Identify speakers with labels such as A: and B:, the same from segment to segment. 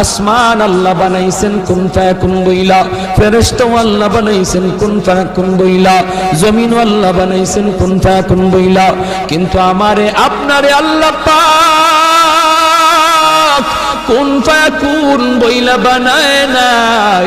A: আসমান আল্লাহ বানাইছেন, কোন ফায়াকুন বইলা ফেরেশতা আল্লাহ বানাইছেন, কোন ফায়াকুন বইলা জমিন আল্লাহ বানাইছেন, কোন ফায়াকুন বইলা কিন্তু আমারে, আপনারে আল্লাহ পাক কোন ফায়াকুন বইলা বানায় নাই।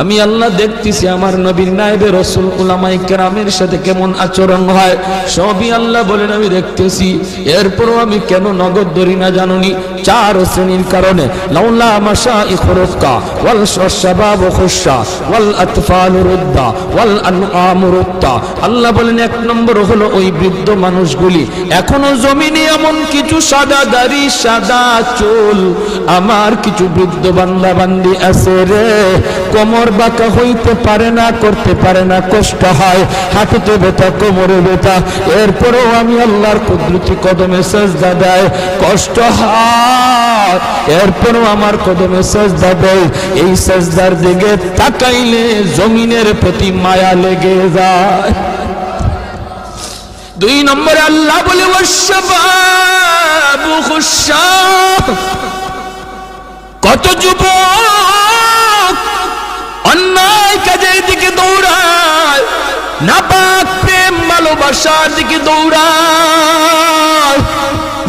A: আমি আল্লাহ দেখতেছি আমার নবীর নাইবে রসুল উলামাই কেরামের সাথে কেমন আচরণ হয়, সবই আল্লাহ বলেন, আমি দেখতেছি। এরপরও আমি কেন নগদ ধরি না জানুনি? চার শ্রেণির কারণে। ওয়াল আল্লাহ বলেন, এক নম্বর হলো ওই বৃদ্ধ মানুষগুলি, এখনও জমিনে এমন কিছু সাদা দাড়ি সাদা চুল। আমার কিছু বৃদ্ধ বান্দা বান্দি আছে রে কোমর বাঁকা হইতে পারে না, করতে পারে না, কষ্ট হয়। হাঁটুতে ব্যথা, কোমরে ব্যথা। এরপরেও আমি আল্লাহর কুদরতি কদমে সেজদা দেয় কষ্ট হয়। এরপরও আমার কদমে সেজদা দেয় এই সেজদার দিকে তাকাইলে জমিনের প্রতি মায়া লেগে যায়। দুই নম্বরে আল্লাহ বলে কত যুবক নাপাক প্রেম ভালোবাসার দিকে দৌড়ায়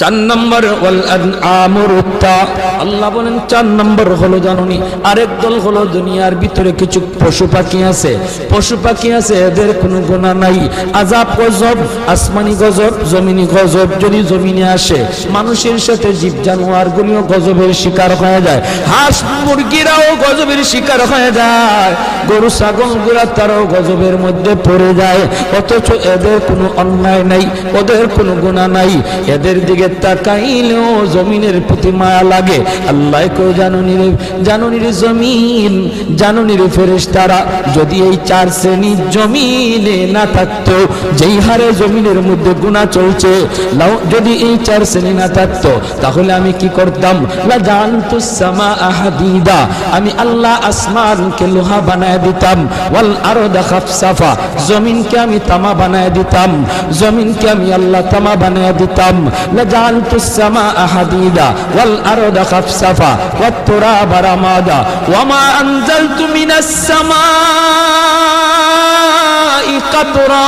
A: চার নম্বর আল্লাহ বলেন, চার নম্বর হলো জানুনি, আরেক দল হলো দুনিয়ার ভিতরে কিছু পশু পাখি আছে। পশু পাখি আছে, এদের কোনো গোনা নাই। আজাব গজব, আসমানি গজব, জমিনি গজব যদি জমিনে আসে, মানুষের সাথে জীব জানোয়ার গুলিও গজবের শিকার হয়ে যায়। হাঁস মুরগিরাও গজবের শিকার হয়ে যায়। গরু, ছাগলগুলা তারাও গজবের মধ্যে পড়ে যায়। অথচ এদের কোনো অন্যায় নাই, ওদের কোনো গুণা নাই। এদের দিকে তাকাইলেও জমিনের প্রতি মায়া লাগে। আল্লাহ কেউ জানুনি রে জানুনি রে জমিন জানুনি রে ফেরেস তারা যদি এই চার শ্রেণি জমিনে না থাকতো, যেই হারে জমিনের মধ্যে গুণা চলছে যদি এই চার শ্রেণি না থাকতো, তাহলে আমি কি করতাম? আমি আল্লাহ আসমানকে লোহা বানায় দিতাম ওয়াল আরদা খাফসাফা জমিনকে আমি তামা বানায় দিতাম জমিনকে আমি আল্লাহ তামা বানায় দিতাম লা জানতু সামা আহাদিদা ওয়াল আরদা খাফসাফা ওয়াত তুরাবা রামাদা ওয়ামা আনজালতু মিনাস সামাই কাতরা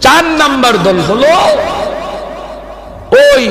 A: চার নাম্বার দল হলো ওই